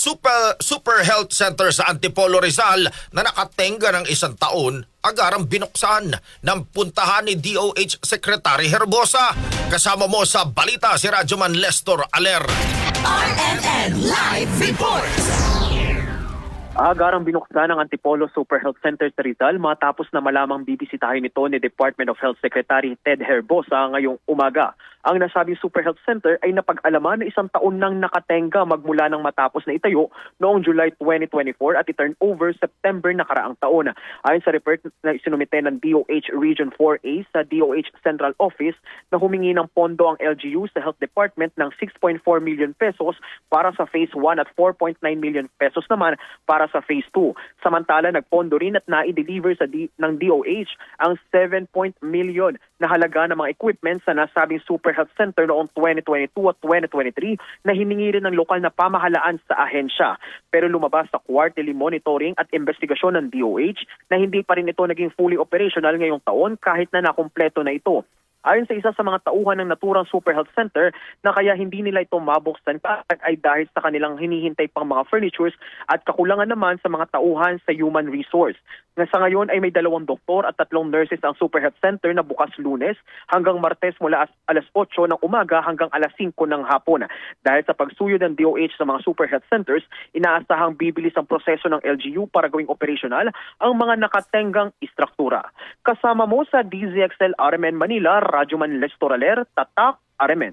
super, super health center sa Antipolo Rizal na nakatenga ng isang taon agarang binuksan ng puntahan ni DOH Secretary Herbosa. Kasama mo sa balita si Radyoman Lestor Aler. RNN Live Reports. Agarang binuksan ng Antipolo Super Health Center sa Rizal matapos na malamang bibisitahin ito ni Department of Health Secretary Ted Herbosa ngayong umaga. Ang nasabing Super Health Center ay napag-alaman na isang taon nang nakatenga magmula nang matapos na itayo noong July 2024 at i-turn over September nakaraang taon. Ayon sa report na isinumite ng DOH Region 4A sa DOH Central Office na humingi ng pondo ang LGU sa Health Department ng 6.4 million pesos para sa Phase 1 at 4.9 million pesos naman para sa Phase 2. Samantala, nagpondo rin at na-deliver sa D- ng DOH ang 7 point million na halaga ng mga equipment sa nasabing Super Health Center noong 2022 at 2023 na hiningi rin ng lokal na pamahalaan sa ahensya. Pero lumabas sa quarterly monitoring at investigasyon ng DOH na hindi pa rin ito naging fully operational ngayong taon kahit na nakumpleto na ito. Ayon sa isa sa mga tauhan ng naturang Super Health Center na kaya hindi nila ito mabuksan ay dahil sa kanilang hinihintay pang mga furnitures at kakulangan naman sa mga tauhan sa human resource. Nga sa ngayon ay may dalawang doktor at tatlong nurses ang Super Health Center na bukas lunes hanggang martes mula as- alas 8 ng umaga hanggang alas 5 ng hapon. Dahil sa pagsuyo ng DOH sa mga Super Health Centers, inaasahang bibilis ang proseso ng LGU para gawing operational ang mga nakatenggang istruktura. Kasama mo sa DZXL RMN Manila, Radyoman Lestoraler, Tatak, RMN.